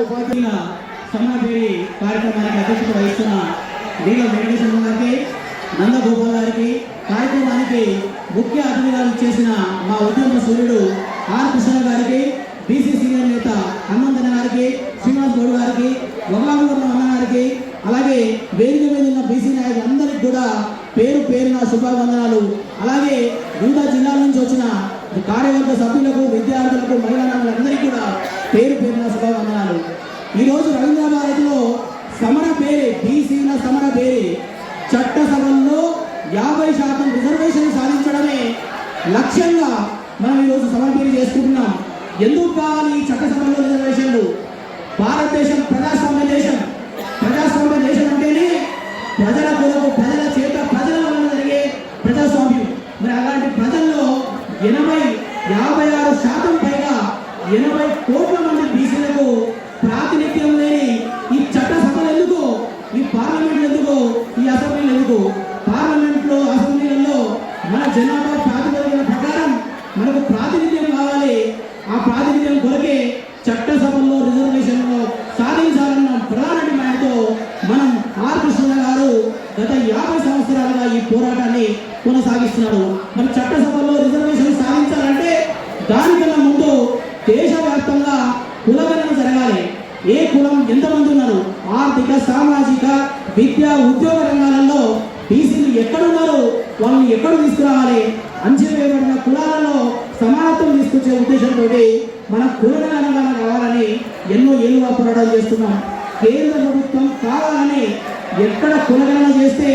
ఉపాధ్యాయుల సమాపేరి కార్యక్రమానికి అధ్యక్షత వహిస్తున్న నీల వెంకటేశ్వర గారికి నందగోపాల్ గారికి కార్యక్రమానికి ముఖ్య అతిథిగా చేసిన మా ఉద్యమ సూర్యుడు ఆర్ కృష్ణ గారికి బీసీ సీనియర్ నేత హనుమంతన్న గారికి శ్రీనివాస్ గౌడ్ గారికి వగలామూర్ల అన్న గారికి అలాగే వేదిక మీద ఉన్న బీసీ నాయకులందరికీ కూడా పేరు పేరున శుభావందనాలు అలాగే వివిధ జిల్లాల నుంచి వచ్చిన కార్యవర్గ సభ్యులకు విద్యార్థులకు మహిళా నాయకులందరికీ కూడా పేరు పేరున శుభావందనాలు ఈరోజు రవీంద్రభారతిలో సమర పేరే బీసీల సమర పేరే చట్టసభల్లో యాభై శాతం రిజర్వేషన్ సాధించడమే లక్ష్యంగా మనం ఈరోజు సమర్పణ చేసుకుంటున్నాం. ఎందుకు కావాలి ఈ చట్టసభల్లో రిజర్వేషన్లు? భారతదేశం ప్రజాస్వామ్య దేశం. ప్రజాస్వామ్య దేశం అంటేనే ప్రజల కొరకు ప్రజల చేత ప్రజల వల్ల జరిగే ప్రజాస్వామ్యం. మరి అలాంటి ప్రజల్లో ఎనభై యాభై ఆరు శాతం పైగా ఎనభై కోట్ల ప్రాతినిధ్యం లేని ఈ చట్టసభలు ఎందుకు? ఈ పార్లమెంట్ ఎందుకు? ఈ అసెంబ్లీలు ఎందుకు? పార్లమెంట్లో అసెంబ్లీలలో మన జనాభా ప్రాతిపదికన ప్రకారం మనకు ప్రాతినిధ్యం కావాలి. ఆ ప్రాతినిధ్యం కొరకే చట్టసభల్లో రిజర్వేషన్లో సాధించాలన్న ప్రధాన డిమాండ్తో మనం ఆర్ కృష్ణ గారు గత యాభై సంవత్సరాలుగా ఈ పోరాటాన్ని కొనసాగిస్తున్నారు. మరి చట్టసభల్లో రిజర్వేషన్ సాధించాలంటే దానికన్నా ముందు దేశవ్యాప్తంగా కులగణన జరగాలి. ఏ కులం ఎంతమంది ఉన్నారు ఆర్థిక సామాజిక విద్య ఉద్యోగ రంగాలలో బీసీలు ఎక్కడున్నారు వాళ్ళని ఎక్కడ తీసుకురావాలి అంచెవేయబడిన కులాలలో సమానత్వం తీసుకొచ్చే ఉద్దేశంతో మన కులగణన కావాలని ఎన్నో ఏళ్ళుగా పోరాటాలు చేస్తున్నాం. కేంద్ర ప్రభుత్వం కావాలని ఎక్కడ కులగణన చేస్తే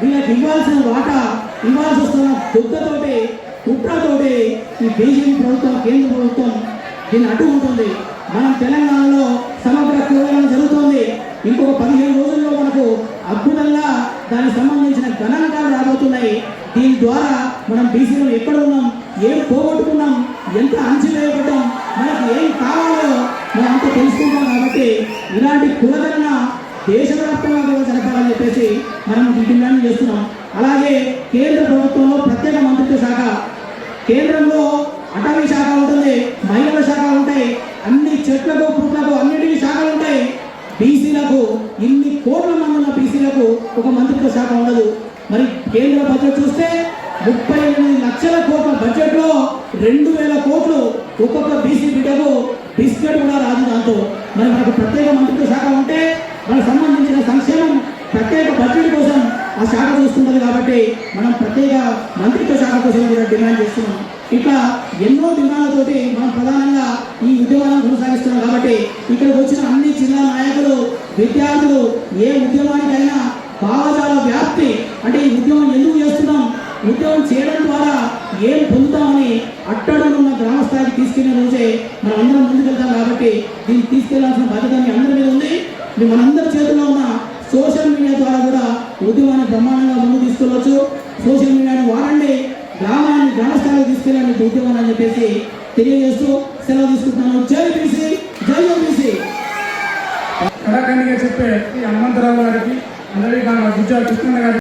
వీళ్ళకి ఇవ్వాల్సిన వాటా ఇవ్వాల్సి వస్తున్న దుద్దతోటి కుట్రతోటి ఈ బీజేపీ ప్రభుత్వం కేంద్ర ప్రభుత్వం దీన్ని అడ్డు ఉంటుంది మనం తెలంగాణలో సమగ్ర కులగణన జరుగుతోంది. ఇంకొక పదిహేను రోజుల్లో మనకు అద్భుతంగా దానికి సంబంధించిన గణాంకాలు రాబోతున్నాయి. దీని ద్వారా మనం బీసీలో ఎక్కడ ఉన్నాం? ఏం పోగొట్టుకున్నాం? ఎంత అంచవేయబడ్డాం మనకు ఏం కావాలో మనం అంత తెలుసుకుంటాం కాబట్టి ఇలాంటి కులగణన దేశవ్యాప్తంగా కూడా జరపాలని చెప్పేసి మనం డిమాండ్ చేస్తున్నాం. అలాగే కేంద్ర ప్రభుత్వంలో ప్రత్యేక మంత్రిత్వ శాఖ కేంద్రంలో కోట్ల మంది ఉన్న బీసీలకు ఒక మంత్రిత్వ శాఖ ఉండదు. మరి కేంద్ర బడ్జెట్ చూస్తే ముప్పై ఎనిమిది లక్షల కోట్ల బడ్జెట్లో రెండు వేల కోట్లు ఒక్కొక్క బీసీ బిడ్డకు బిస్కెట్ కూడా రాదు దాంతో. మరి మనకు ప్రత్యేక మంత్రిత్వ శాఖ ఉంటే మనకు సంబంధించిన సంక్షేమం ప్రత్యేక బడ్జెట్ కోసం ఆ శాఖ చూస్తుంటది కాబట్టి మనం ప్రత్యేక మంత్రిత్వ శాఖ కోసం కూడా డిమాండ్ చేస్తున్నాం. ఇట్లా ఎన్నో డిమాండ్లతోటి మనం ప్రధానంగా ఈ ఉద్యమాలను కొనసాగిస్తున్నాం కాబట్టి ఇక్కడికి వచ్చిన అన్ని జిల్లా నాయకులు విద్యార్థులు ఏ ఉద్యమానికైనా భావజాల వ్యాప్తి అంటే ఈ ఉద్యమం ఎందుకు చేస్తున్నాం? ఉద్యమం చేయడం ద్వారా ఏం పొందుతామని అట్టడుగున ఉన్న గ్రామ స్థాయికి తీసుకెళ్ళిన రోజే మనం అందరం ముందుకెళ్తాం కాబట్టి దీన్ని తీసుకెళ్ళాల్సిన బాధ్యత మీ అందరి మీద ఉంది. మనందరి చేతిలో ఉన్న సోషల్ మీడియా ద్వారా కూడా ఉద్యమాన్ని బ్రహ్మాండంగా ముందు తీసుకెళ్ళవచ్చు సోషల్ మీడియాను వాడండి. గ్రామాన్ని గ్రామస్థాయికి తీసుకెళ్ళండి ఉద్యమాన్ని అని చెప్పేసి తెలియజేస్తూ సెలవు తీసుకుంటున్నాను. జై బీసీ జై ఓబీసీ. కళాఖండిగా చెప్పే హనుమంతరావు గారికి అందరికీ విద్యా కృష్ణ గారికి